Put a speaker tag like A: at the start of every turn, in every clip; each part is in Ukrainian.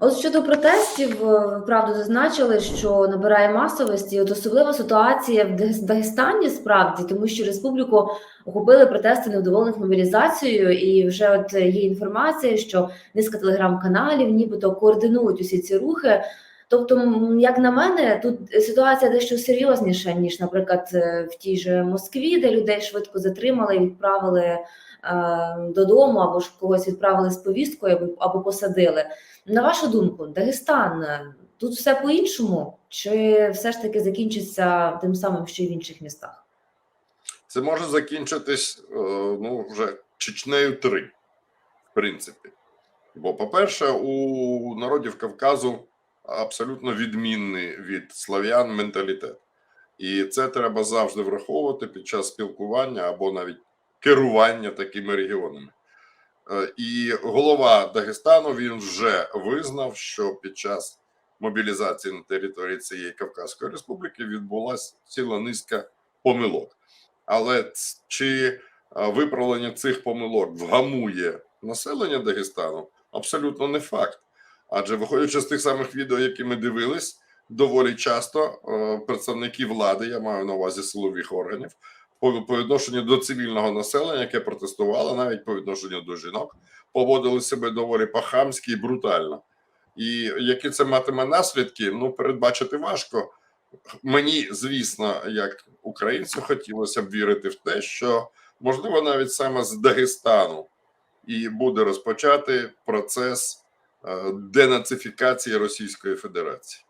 A: От щодо протестів, е, правду зазначили, що набирає масовості. От особлива ситуація в Дагес- Дагестані справді, тому що республіку охопили протести невдоволених мобілізацією, і вже от є інформація, що низка телеграм-каналів нібито координують усі ці рухи. Тобто, як на мене, тут ситуація дещо серйозніша ніж, наприклад, е, в тій же Москві, де людей швидко затримали і відправили е, додому, або ж когось відправили з повісткою, або, або посадили. На вашу думку, Дагестан е, тут все по-іншому, чи все ж таки закінчиться тим самим, що й в інших містах?
B: Це може закінчитись е, ну, вже Чечнею 3, в принципі. Бо, по-перше, у народів Кавказу абсолютно відмінний від слав'ян менталітет. І це треба завжди враховувати під час спілкування або навіть керування такими регіонами. Е, І голова Дагестану він вже визнав, що під час мобілізації на території цієї Кавказської республіки відбулася ціла низка помилок. Але чи виправлення цих помилок вгамує населення Дагестану? Абсолютно не факт. Адже виходячи з тих самих відео, які ми дивились, доволі часто е, представники влади, я маю на увазі силових органів, по, відношенню до цивільного населення, яке протестувало, навіть по відношенню до жінок, поводили себе доволі по-хамськи і брутально. І які це матиме наслідки, ну передбачити важко. Мені, звісно, як українцю, хотілося б вірити в те, що можливо навіть саме з Дагестану і буде розпочати процес денацифікації Російської Федерації.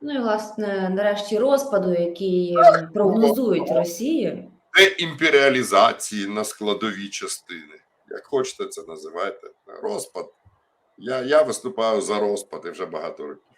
A: Ну і власне, нарешті розпаду, який е, прогнозують Росії.
B: Деімперіалізації на складові частини. Як хочете це називайте. Розпад. Я, я виступаю за розпад і вже багато років.